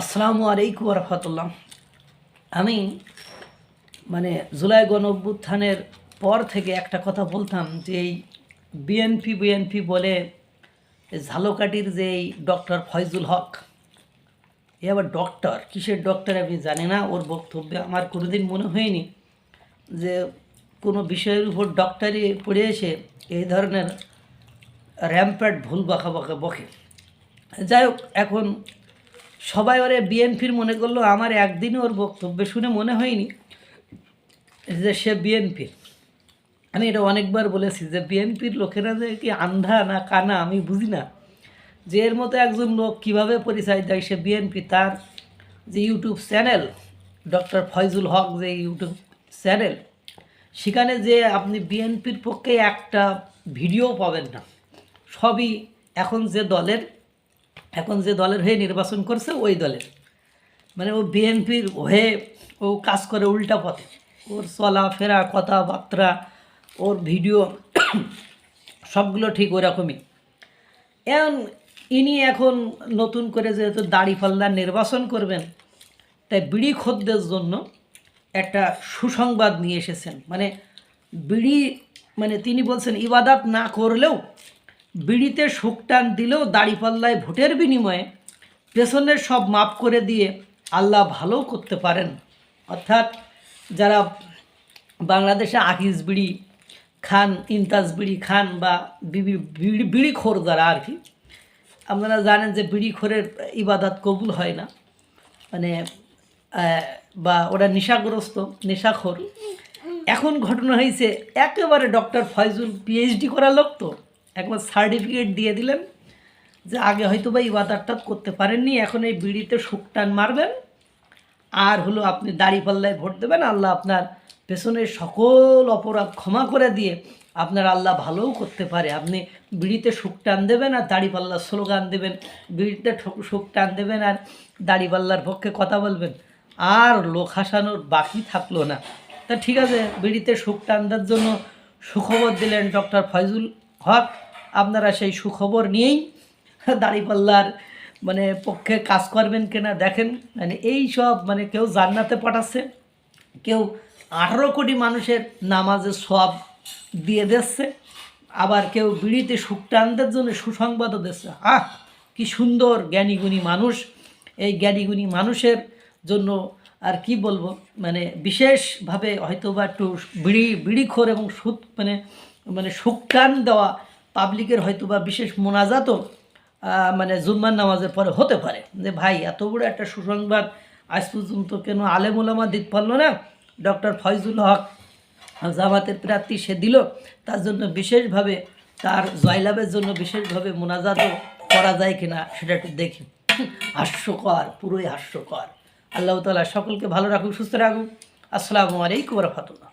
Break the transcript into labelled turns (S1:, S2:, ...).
S1: আসসালামু আলাইকুম রহমতুল্লাহ। আমি মানে জুলাই গণ অভ্যুত্থানের পর থেকে একটা কথা বলতাম যে এই বিএনপি বিএনপি বলে এই ঝালকাঠির যে এই ডক্টর ফয়জুল হক, এ আবার ডক্টর, কিসের ডক্টর আমি জানি না, ওর বক্তব্যে আমার কোনোদিন মনে হয়নি যে কোনো বিষয়ের উপর ডক্টরি পড়ে এসে এই ধরনের র্যাম্প্যাট ভুল বাঁকা বাঁকা বকে। যাই হোক, এখন সবাই ওরে বিএনপির মনে করল, আমার একদিনও ওর বক্তব্য শুনে মনে হয়নি যে সে বিএনপির। আমি এটা অনেকবার বলেছি যে বিএনপির লোকেরা যে কি আন্ধা না কানা, আমি বুঝি না। যে এর মতো একজন লোক কীভাবে পরিচয় দেয় সে বিএনপি তার যে YouTube channel, doctor Foyzul Haque যে ইউটিউব চ্যানেল, সেখানে যে আপনি বিএনপির পক্ষে একটা ভিডিও পাবেন না। সবই এখন যে দলের এখন যে দলের হয়ে নির্বাচন করছে, ওই দলের। মানে ও বিএনপির হয়ে ও কাজ করে উল্টা পথে। ওর চলাফেরা কথাবার্তা, ওর ভিডিও, সবগুলো ঠিক ওরকমই। এখন ইনি এখন নতুন করে যেহেতু দাড়ি পাল্লা নির্বাচন করবেন, তাই বিড়ি খদ্দের জন্য একটা সুসংবাদ নিয়ে এসেছেন। মানে বিড়ি মানে তিনি বলছেন, ইবাদাত না করলেও বিড়িতে টান দিলেও দাড়িপাল্লায় ভোটের বিনিময়ে পেছনের সব মাপ করে দিয়ে আল্লাহ ভালো করতে পারেন। অর্থাৎ যারা বাংলাদেশে আকিজ বিড়ি খান ইন্তাজ বিড়ি খান বা বিড়ি বিড়ি বিড়িখোর যারা আর কি, আপনারা জানেন যে বিড়িখোরের ইবাদত কবুল হয় না। মানে বা ওরা নেশাগ্রস্ত, নেশাখোর। এখন ঘটনা হয়েছে, একেবারে ডক্টর ফয়জুল পিএইচডি করা লোক তো। একবার সার্টিফিকেট দিয়ে দিলেন যে আগে হয়তো বা ইবাদারটা করতে পারেননি, এখন এই বিড়িতে শুকটান মারবেন। আর হলো আপনি দাড়িপাল্লায় ভোট দেবেন, আল্লাহ আপনার পেছনের সকল অপরাধ ক্ষমা করে দিয়ে আপনার আল্লাহ ভালোও করতে পারে। আপনি বিড়িতে টান দেবেন আর দাড়িপাল্লার স্লোগান দেবেন, বিড়িতে টান দেবেন আর দাড়িপাল্লার পক্ষে কথা বলবেন। আর লোক হাসানোর বাকি থাকল না। তা ঠিক আছে, বিড়িতে টান দেওয়ার জন্য সুখবর দিলেন ডক্টর ফয়জুল হক। আপনারা সেই সুখবর নিয়েই দাড়িপাল্লার মানে পক্ষে কাজ করবেন কিনা দেখেন। মানে এই সব মানে কেউ জান্নাতে পাঠাচ্ছে, কেউ আঠারো কোটি মানুষের নামাজে সব দিয়ে দিচ্ছে, আবার কেউ বিড়িতে সুখ টানদের জন্য সুসংবাদও দিচ্ছে। আহ, কি সুন্দর জ্ঞানীগুণী মানুষ। এই জ্ঞানীগুণী মানুষের জন্য আর কি বলব মানে বিশেষভাবে হয়তো বা একটু বিড়ি, বিড়িখোর এবং সুদ মানে মানে সুখ টান দেওয়া পাবলিকের হয়তো বা বিশেষ মোনাজাতও মানে জুম্মার নামাজের পরে হতে পারে। যে ভাই, এত বড় একটা সুসংবাদ, আজ পর্যন্ত কেন আলেম ওলামা দিতে পারল না? ডক্টর ফয়জুল হক জামাতের প্রার্থী সে দিল। তার জন্য বিশেষভাবে, তার জয়লাভের জন্য বিশেষভাবে মোনাজাতও করা যায় কিনা সেটা একটু দেখি। হাস্যকর, পুরোই হাস্যকর। আল্লাহ তালা সকলকে ভালো রাখুক, সুস্থ রাখুক। আসসালামু আলাইকুম রহমতুল্লাহ।